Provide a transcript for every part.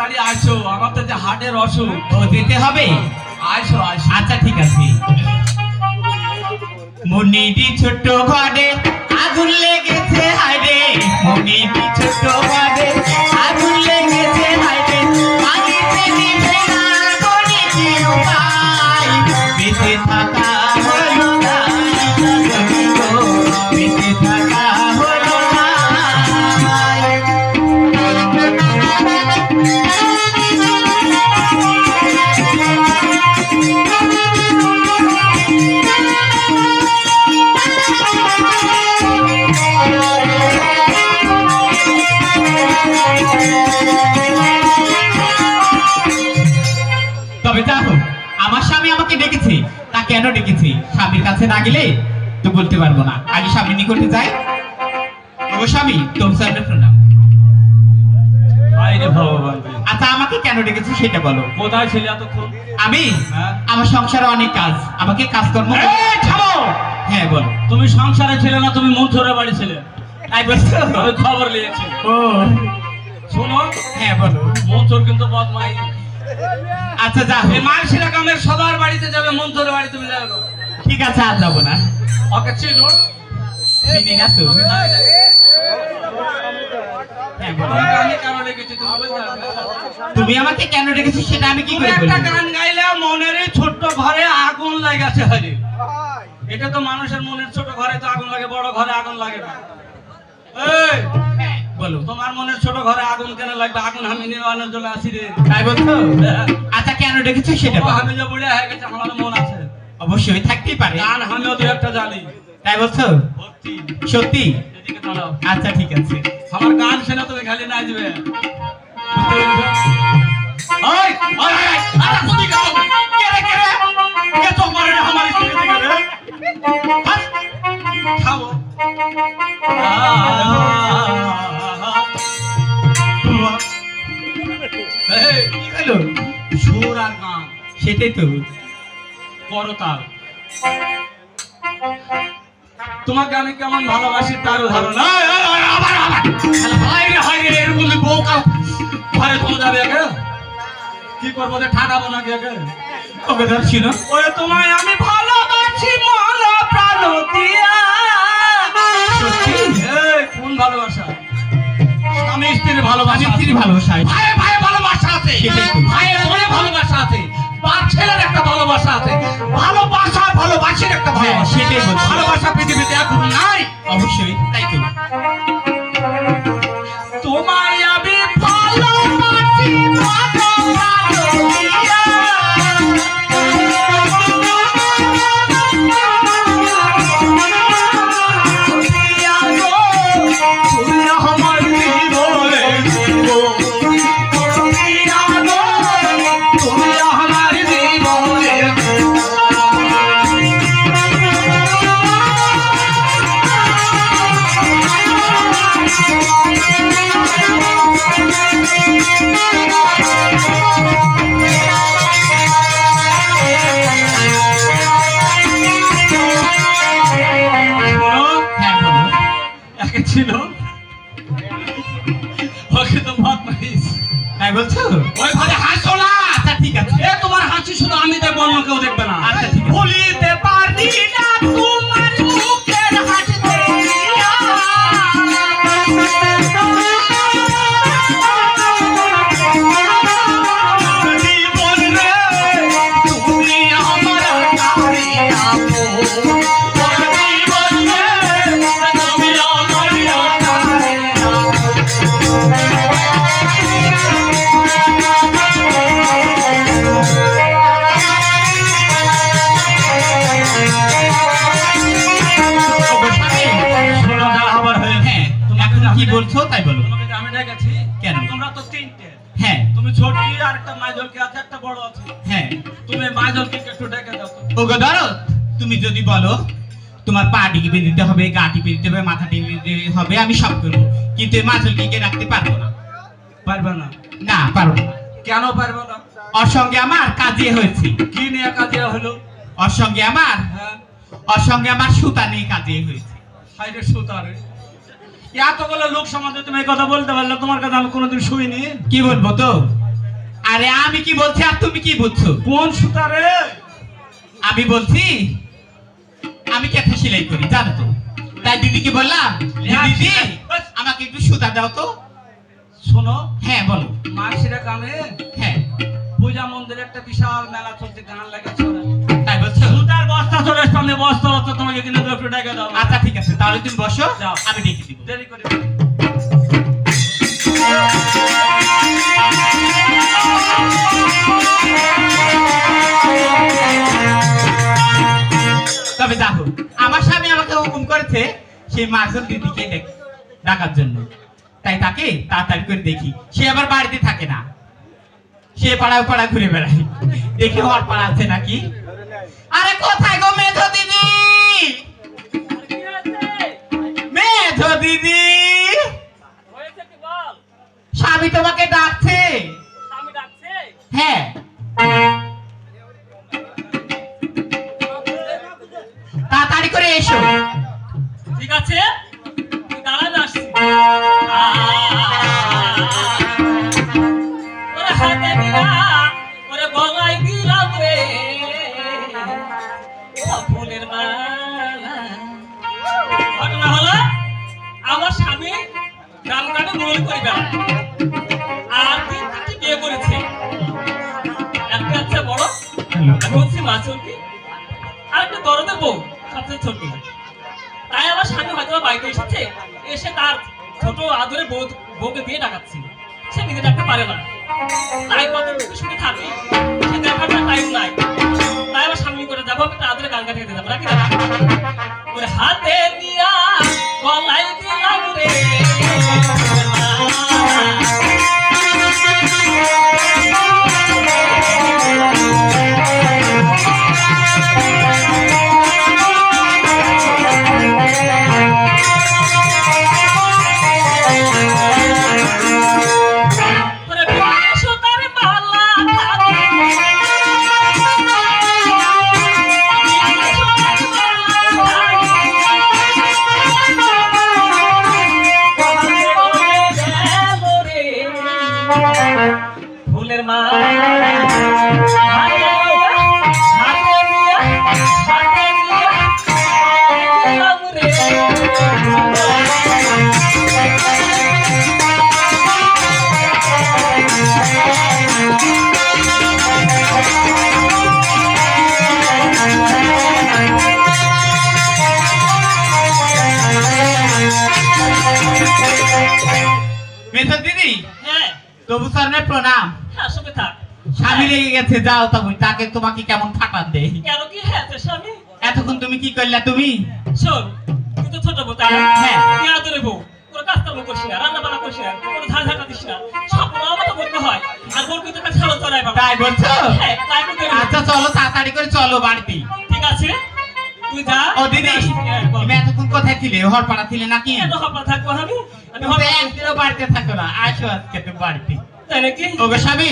তাড়াতাড়ি আসো আমার তো যে হার্টের অসুখ। ও যেতে হবে? আসো আসো। আচ্ছা ঠিক আছে। মুনিদি ছোট্ট ঘরে আগুন লেগেছে হাইরে মুনিদি ছোট্ট ঘরে তবে যা হোক আমার স্বামী আমাকে ডেকেছে। তা কেন ডেকেছে? স্বামীর কাছে না গেলে তো বলতে পারব না। আগে স্বামীর নিকটে যাই ও স্বামী তোর সামনে প্রণাম। আচ্ছা আমাকে কেন ডেকেছে সেটা বলো। কোথায় ছিলে এতক্ষণ? আমি? হ্যাঁ। আমার সংসারে অনেক কাজ। আমাকে কাজকর্ম করতে- এই, থামো! হ্যাঁ বলো। তুমি সংসারে ছিলে না তুমি মন্থরে বাড়ি ছিলে। তাই বলছো? খবর নিয়েছি। ও। শোনো হ্যাঁ বলো। মন্থর কিন্তু বদমাই আচ্ছা যা এই মানসিরা গ্রামের সবার বাড়িতে যাবে মন্থরের বাড়ি তুমি যাবে। ঠিক আছে আর যাব না। ওকে চিনো চিনি না তো হ্যাঁ তুমি আমাকে কেন ডেকেছো সেটা আমি কি করে একটা গান গাইলে মনের ছোট্ট ঘরে আগুন লাগাছে হরে। এটা তো মানুষের মনের ছোট ঘরে তো আগুন লাগে বড় ঘরে আগুন লাগে না। এই! হ্যাঁ, বলো। তোমার মনের ছোট ঘরে আগুন কেন লাগবে? আগুন আমি নিবানোর জন্য আসি রে। তাই বলছো? আচ্ছা কেন ডেকেছো সেটা আমি যে বুড়িয়া হয়ে গেছে আমার মন আছে। অবশ্যই থাকতেই পারে। গান আমিও দু একটা জানি। তাই বলছো? সত্যি। আচ্ছা ঠিক আছে। আমার গান শুনে তুমি খালি নাচবে ওই, ওই, ওই, আরে কোথায় কে রে, কে রে? কে চোখ মারে আমার স্ত্রীর দিকে রে? খাব। হলো সুর আর গান সেটাই তো করতাল তোমাকে আমি কেমন ভালোবাসি তার উদাহরণ এই, এই, এই, আবার, আবার। শালা, রে, রে, এর বললি বউ কাউ ঘরে চলে যাবে একে? কি করব রে ঠাকাবো নাকি একে? ওকে ধর ছিল ওরে তোমায় আমি ভালোবাসি প্রাণ দিয়া সত্যি? কোন ভালোবাসা স্বামী স্ত্রীর ভালোবাসা আমি স্ত্রী ভালোবাসা আছে। ভাইয়ের মনে ভালোবাসা আছে। বাপ ছেলের একটা ভালোবাসা আছে। ভালোবাসা ভালোবাসির একটা হ্যাঁ, ভালোবাসা। সেটাই ভালোবাসা পৃথিবীতে এখন নাই। অবশ্যই তাই তো। আর আছে একটা বড় আছে। হ্যাঁ। তুমি মাইজলকে একটু ডেকে দাও ওগো ধরো তুমি যদি বলো তোমার পা টিপে দিতে হবে গা টিপে দিতে হবে মাথা টিপে দিতে হবে আমি সব করব। কিন্তু এই রাখতে পারব না। পারবে না? না পারব না। কেন পারবে না? ওর সঙ্গে আমার কাজে হয়েছে। কি নিয়ে কাজে হলো? ওর সঙ্গে আমার হ্যাঁ। ওর সঙ্গে আমার সুতা নিয়ে কাজে হয়েছে। হাইরে এতগুলো লোক সমাজে তুমি এই কথা বলতে পারলে তোমার কাছে আমি কোনোদিন শুইনি। কি বলব তো? আরে আমি কি বলছি আর তুমি কি বুঝছ? কোন সুতা রে আমি বলছি আমি কেথা সেলাই করি জানো তো। তাই দিদিকে বললাম দিদি আমাকে একটু সুতা দাও তো। শোনো হ্যাঁ বলো। মাসিরা কামে হ্যাঁ। পূজা মন্দিরে একটা বিশাল মেলা চলছে গান ওরা। তাই বলছো? সুতার বস্তা চলে সামনে বস্তা বস্তা তোমাকে কিনে দেবো, একটু ডেকে দাও। আচ্ছা ঠিক আছে তাহলে তুমি বসো যাও। আমি দেখে দিব। দেরি করে করেছে, সেই মাজন দিদিকে ডাকার জন্য। তাই তাকে তাড়াতাড়ি করে দেখি। সে আবার বাড়িতে থাকে না। সে পাড়ায় পাড়া ঘুরে বেড়ায়। দেখি হর পাড়া আছে নাকি? আরে কোথায় গো মেধো দিদি? মেধো দিদি? স্বামী তোমাকে ডাকছে। হ্যাঁ। তাড়াতাড়ি করে এসো। ঠিক দিয়ে ডাকাচ্ছি সে নিজে ডাকতে পারে না। তবু স্যারের প্রণাম। হ্যাঁ থাক। স্বামী লেগে গেছে যাও তবে তাকে তোমাকে কেমন ফাটান দেয় কেন কি হ্যাঁ স্বামী? এতক্ষণ তুমি কি করলা তুমি? শোন তুই ছোট বউ তাই হ্যাঁ। তুই আদরে বউ কোনো কাজ কর্ম করিস না রান্না বান্না করিস না কোনো ধান ঝাঁটা দিস না সব আমাকে করতে হয় আর বোর কিন্তু একটা ছাড়ো চড়াই বাবা। তাই বলছো? হ্যাঁ তাই করতে আচ্ছা চলো তাড়াতাড়ি করে চলো বাড়িতে। ঠিক আছে? তুই যা ও দিদি তুমি এতক্ষণ কোথায় ছিলে? হর পাড়া ছিলে নাকি? হপা থাকব আমি? আমি তুমি একদিনও বাড়িতে থাকো না। আসো আজকে তুমি বাড়িতে। ওগো স্বামী,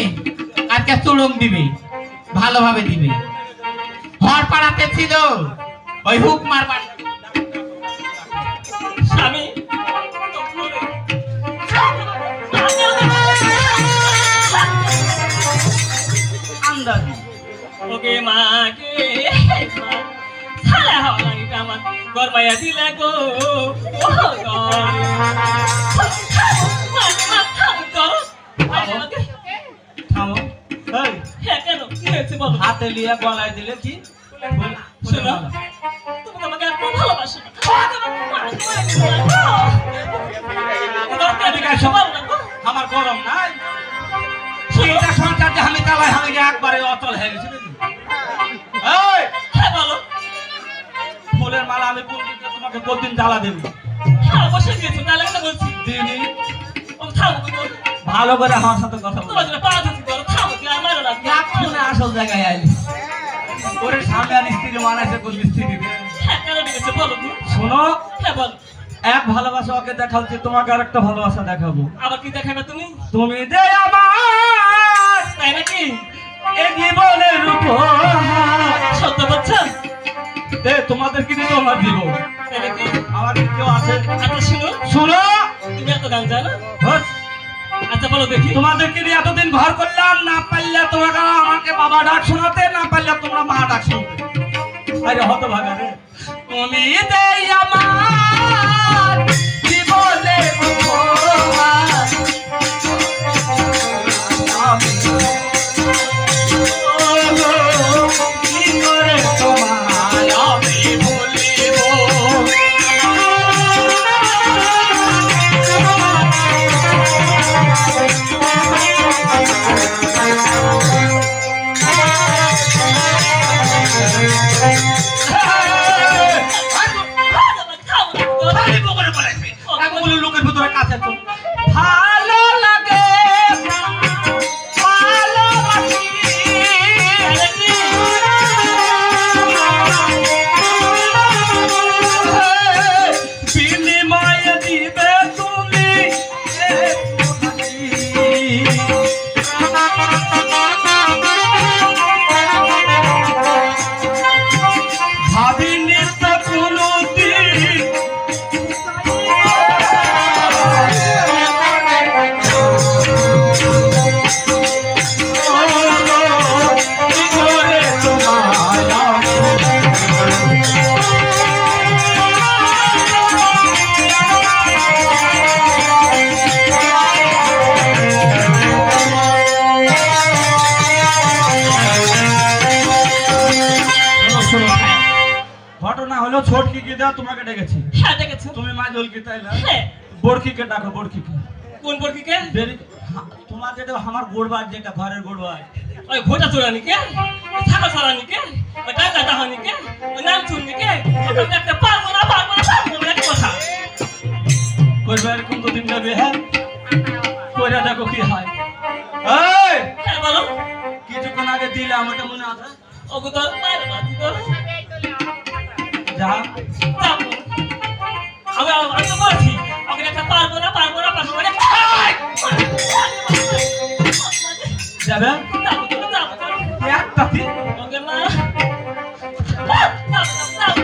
আজকে চুলুম দিবে, ভালোভাবে দিবে। হর পাড়াতে ছিল, ওই হুক মার বাড়ি স্বামী ওকে মাকে ছাড়া হওয়া আমার দিলে গো। হাতে লিয়ে গলায় দিলে কি? শোনো। তুমি আমাকে এত ভালোবাসো না। এদিকে আসো। আমার গরম নাই। সেইটা সংসার যে আমি আমি একবারে অচল হয়ে গেছি? হ্যাঁ বলো। ফুলের মালা আমি তোমাকে কতদিন জ্বালা দেবো? অবশ্যই দিয়েছ তাহলে বলছি। বলো। ভালো করে আমার সাথে কথা বলো। আসল জায়গায় আইলি। ওরে সামনে আর স্ত্রী মানাইছে কোন দিবে হ্যাঁ শোনো হ্যাঁ এক ভালোবাসা ওকে দেখাচ্ছি তোমাকে আর একটা ভালোবাসা দেখাবো। আবার কি দেখাবে তুমি? তুমি দে আমার তাই নাকি? এ জীবনের উপহার। সত্য বলছো? দে তোমাদের কি দিতে আমার দিব আমার কেউ আছে? আচ্ছা শুনো। শোনো। তুমি এত গান জানো? আচ্ছা বলো দেখি। তোমাদেরকে নিয়ে এতদিন ঘর করলাম না পারলে তোমরা আমাকে বাবা ডাক শোনাতে না পারলে তোমরা মা ডাক শোনাতে? আরে হত ভাগা রে। তুমি দেই আমার দেওয়া তোমাকে ডেকেছি। হ্যাঁ দেখেছ তুমি মা জলকি তাই না? হ্যাঁ। বড়কিকে ডাকো বড়কিকে কোন হা- তোমার যেটা আমার গোড়বার যেটা ঘরের গোড়বার ওই ঘোটা চোরানি কে থাকা চোরানি কে ওই টাকা দাহানি কে ওই নাম চুরনি কে ওটা একটা পারব না পারব না পারব না কথা গোড়বার কোন দিন যাবে হ্যাঁ? কইরা দেখো কি হয়। এই হ্যাঁ বলো। কিছুক্ষণ আগে দিলাম ওটা মনে আছে? ওগো তো মায়ের বাতি তো। যাব আমি আমি তো বলছি ওকে একটা পারব না পারব না পারব না। যাবে যাব তো যাব? তো একটা দিন ওকে না যাব যাব যাব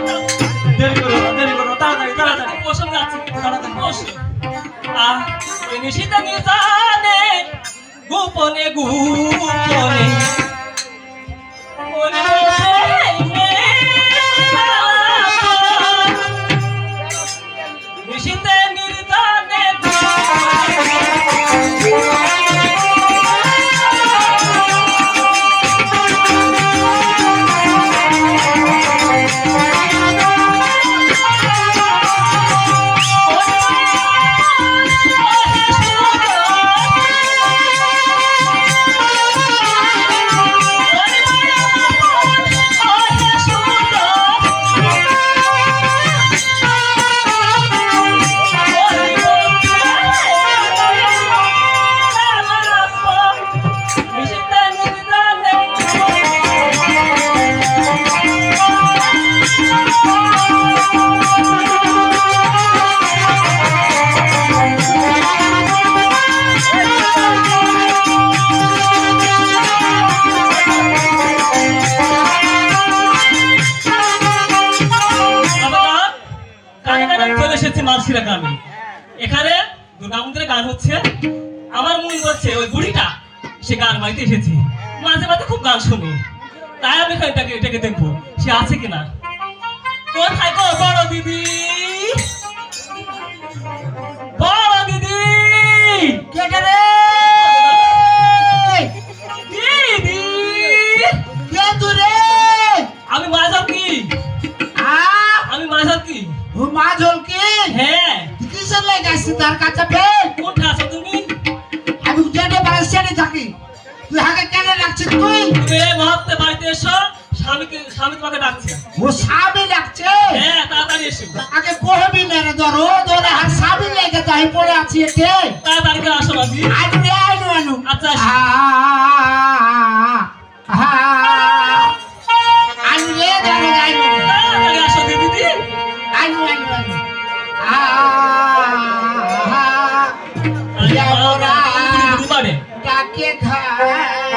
দেরি করো দেরি করো তাড়াতাড়ি তাড়াতাড়ি। বসে, যাচ্ছি। তাড়াতাড়ি, বসে। আহ নিশিতা নিজানে গোপনে গোপনে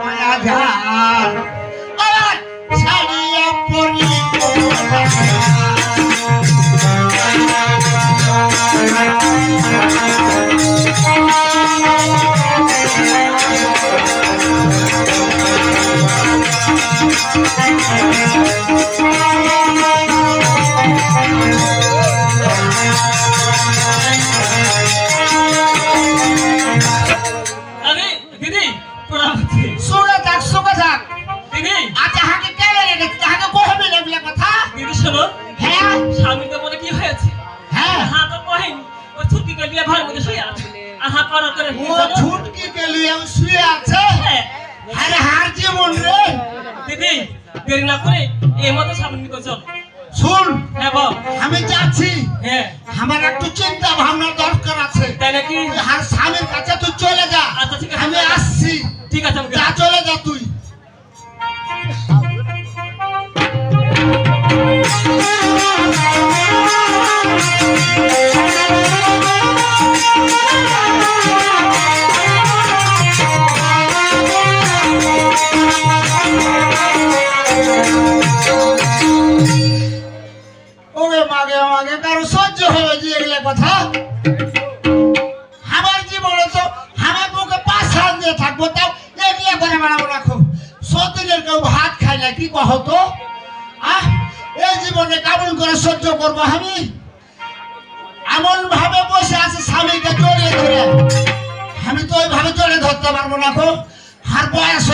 মায়া ঝাল করা করে ও ছুটকি কে লিয়ে শুয়ে আছে। হ্যাঁ। আরে হার জীবন রে। দিদি দেরি না করে এই মতো সামনে নিয়ে চল। শুন হ্যাঁ আমি যাচ্ছি। হ্যাঁ। আমার একটু চিন্তা ভাবনা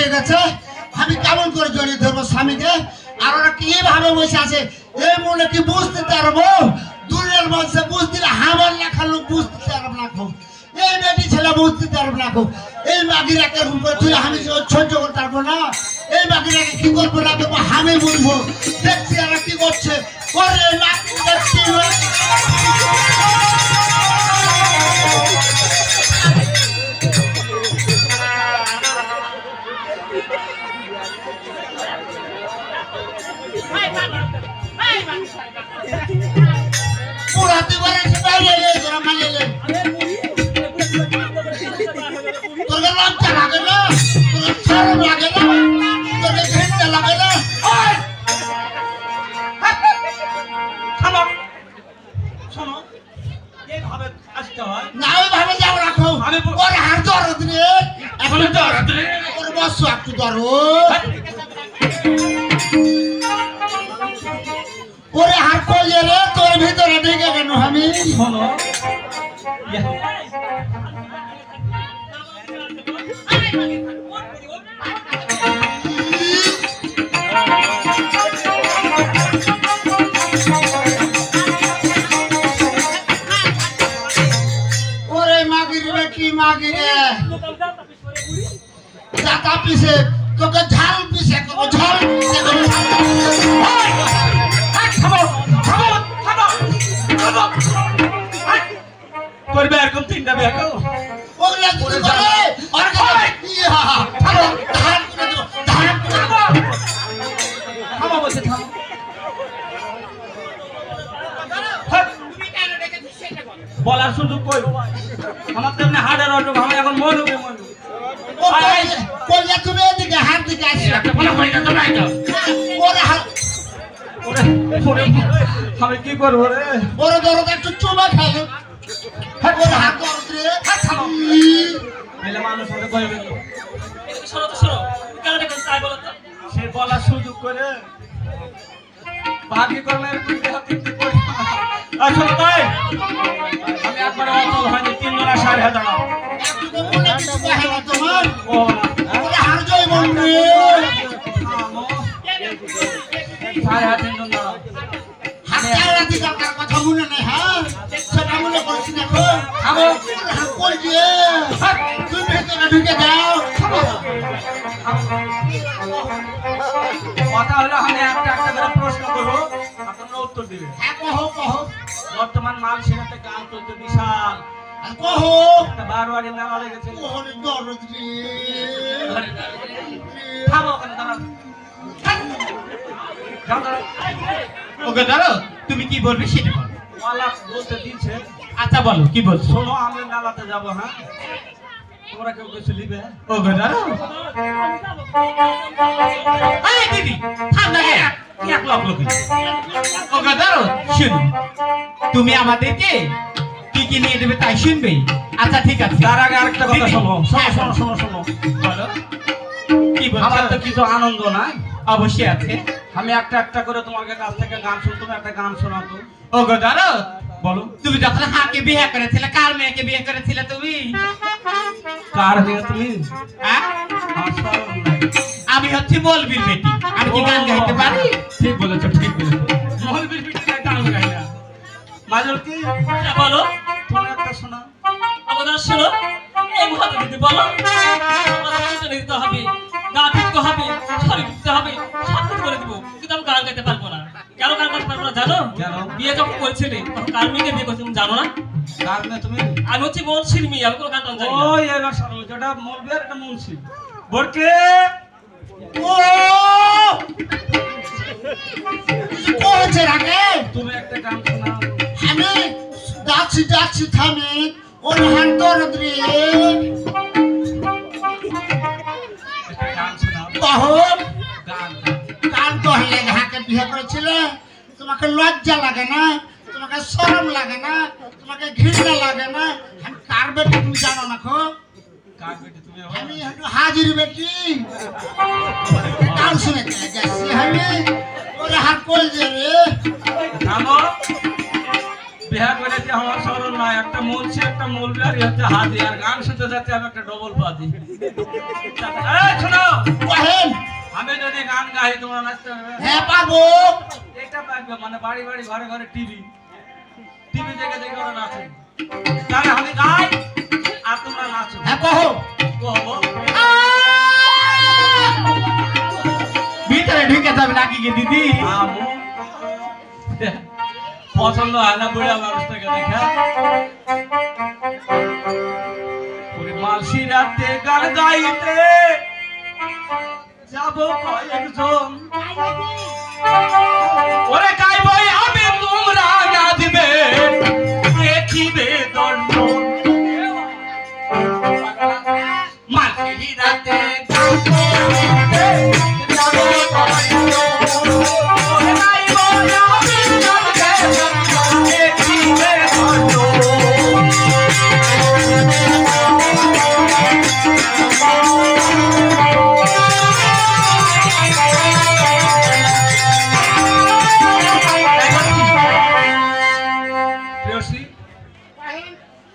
হয়ে গেছে। আমি কেমন করে জড়িয়ে ধরবো স্বামীকে? আর ওরা কীভাবে বসে আছে? এই মনে কি বুঝতে পারব? দূরের মানুষে বুঝতে আমার লেখা লোক বুঝতে পারব না গো এই বেটি ছেলে বুঝতে পারব না গো এই মাগিরাকে তুই আমি সহ্য করতে পারব না। এই মাগিরাকে কি করব না দেবো আমি বুঝব দেখছি এরা কি করছে। করে মাগি হাত কইলে রে তোর ভিতরে ঢেকে কেন আমি শোনো ওরে মাগির বেটি মাগিরে জাতা পিছে তোকে ঝাল পিছে তোকে ঝাল পিছে করবে এরকম তিনটা ওগুলা আর থামো ধান করে দেবো ধান করে দেবো। থামো বসে থামো তুমি কেন ডেকেছিস সেটা বল। বলার সুযোগ কই? আমার তেমনি হার্টের অসুখ আমি এখন কই- তুমি এদিকে হাত দিকে আসো। একটা তো তো ওরে হাত ওরে ওরে আমি কি করব রে? হ্যাঁ সেটা করছি না খাব ওরে দিয়ে তুমি ভেতরে ঢুকে যাও। কথা হলো আমি একটা একটা করে প্রশ্ন করব। আর উত্তর দিবে। হ্যাঁ কহো কহো। বর্তমান মাল সেনাতে গান চলছে বিশাল কহো। বারোয়ারি মেলা লেগেছে। ওরে দরদ রে। খাব ওখানে দাঁড়াও। যাও দাঁড়াও। ওকে ধরো তুমি কি বলবে সেটা বলতে আচ্ছা বলো কি বলছো? শোনো আমি যাব হ্যাঁ? তোমরা কেউ কিছু নিবে? ওকে ধরো আরে দিদি ঠান্ডা গে। এক লক্ষ লোক ওকে ধরো শুনো তুমি আমাদেরকে কি কি নিয়ে দেবে তাই শুনবে? আচ্ছা ঠিক আছে। তার আগে আরেকটা কথা শোনো শোনো হ্যাঁ, শোনো। শোনো শোনো বলো। কি আমার তো বলছো কিছু আনন্দ নাই। অবশ্যই আছে। আমি একটা একটা করে তোমার কাছ থেকে গান শুনতাম একটা গান শোনাতো। ওগো ধরো বলো। তুমি যখন হাকে বিয়ে করেছিলে কার মেয়েকে বিয়ে করেছিলে তুমি? কার মেয়ে তুমি? হ্যাঁ। আমি হচ্ছে মলবির বেটি। আমি কি গান গাইতে পারি? ঠিক বলেছ ঠিক বলেছ। মহলবীর পিঠে গান গাই না। মাজল কি বলো। তুমি একটা শোনা আমাদের শোনো। বলো দিতে হবে গা ঠিকতে হবে শরীর দিতে হবে সব কিছু করে দিব কিন্তু আমি গান গাইতে পারব না। কেন গান গাইতে পারব না জানো? বিয়ে যখন করেছিলে তখন কার মেয়েকে বিয়ে করেছে তুমি জানো না? তুমি? আমি হচ্ছে মনসির মেয়ে আমি কোনো গান টান জানি না। ওই এবার আর বোরকে! ও! কিছু কইছে তুমি একটা গান শোনাও। আমি ডাকছি ডাকছি থামি। ওর হাত দরদ রে একটা গান শোনাও কহো গান কাল কহলে হাকে বিয়ে করেছিলে। তোমাকে লজ্জা লাগে না? তোমাকে শরম লাগে না? তোমাকে ঘৃণা লাগে না? আমি কার বেটি তুমি জানো না খো? কার? আমি একটু হাজির বেটি। কাল শুনে গেছি আমি। ওরে হাত কই যে রে? বিহা করেছে আমার স্মরণ নাই। একটা মুন্সি একটা হচ্ছে হাজি। আর গান শুনতে যাচ্ছে আমি একটা ডবল শোনো আমি যদি গান গাই তোমরা নাচতে হ্যাঁ পারব। এটা পারবে মানে বাড়ি বাড়ি ঘরে ঘরে টিভি। টিভি দেখে দেখে ওরা নাচে। তাহলে আমি গাই আর তোমরা নাচো। হ্যাঁ কহো। কহবো ভিতরে ঢুকে যাবে নাকি দিদি? পছন্দ হয় না, বুড়া মানুষটাকে দেখা। মালসি রাতে গান গাইতে যাব কয়েকজন। ওরে গাইবই আমি তোমরা গাইবে দেখিবে দণ্ড। মালসি রাতে গান গাইতে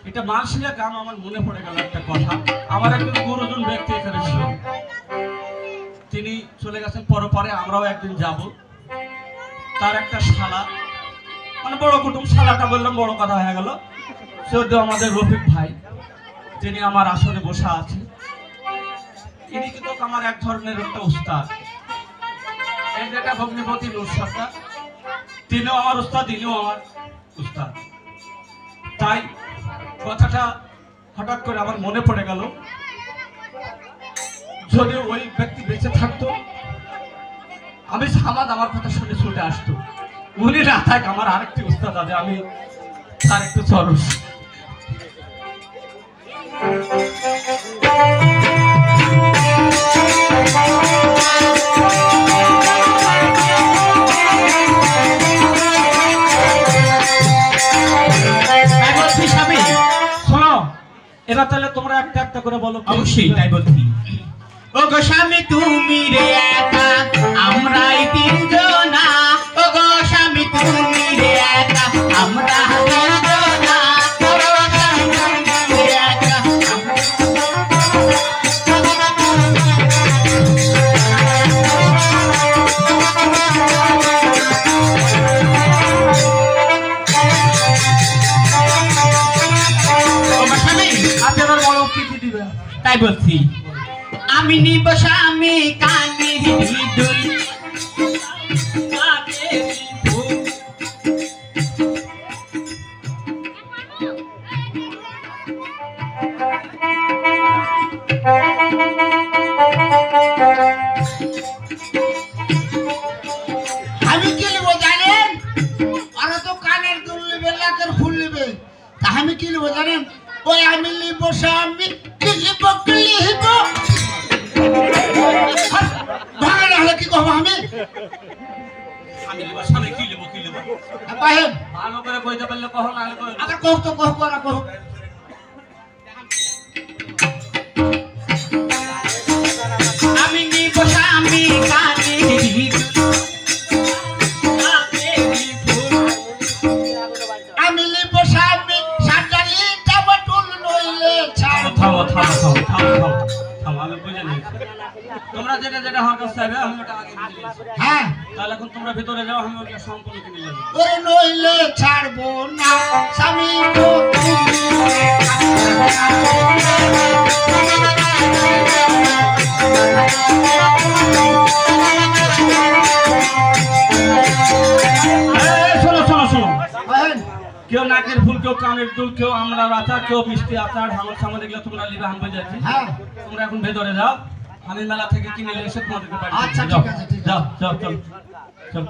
এটা মানসিয়া গান আমার মনে পড়ে গেল একটা কথা। আমার একজন গুরুজন ব্যক্তি এখানে ছিল। তিনি চলে গেছেন পরপরে, আমরাও একদিন যাব। তার একটা শালা মানে বড় কুটুম, শালাটা বললাম, বড় কথা হয়ে গেল। সদ্য আমাদের রফিক ভাই, যিনি আমার আসনে বসে আছে ইনি কিন্তু আমার এক ধরনের একটা উস্তাদ। এই যেটা ভগ্নিপতি নুসরাতটা তিনিও আমার উস্তাদ, ইনিও আমার উস্তাদ। তাই কথাটা হঠাৎ করে আমার মনে পড়ে গেল। যদি ওই ব্যক্তি বেঁচে থাকতো, আমি সামাদ আমার কথা শুনে ছুটে আসতো। উনি না থাক, আমার আরেকটি উস্তাদ আছে, আমি তার একটু সরস তাহলে তোমরা একটা একটা করে বলো। অবশ্যই তাই বলছি। ও গোস্বামী তুমি রে আমি নিব তোমরা যেটা যেটা কাছে চাইবে আমি ওটা আগে হ্যাঁ। তাহলে এখন তোমরা ভিতরে যাও আমি ওটা সম্পূর্ণ কিনে যাব ওরে নইলে ছাড়বো না। স্বামী পাহেন কেউ নাকের ফুল কেউ কানের দুল কেউ আমরা আচার কেউ মিষ্টি আচার হামল সামল এগুলো তোমরা লিবে বুঝেছি হ্যাঁ। তোমরা এখন ভেতরে যাও। আমি মেলা থেকে কিনে নিয়ে এসে তোমাদেরকে বাড়ি আচ্ছা, ঠিক আছে। যাও যাও চল চল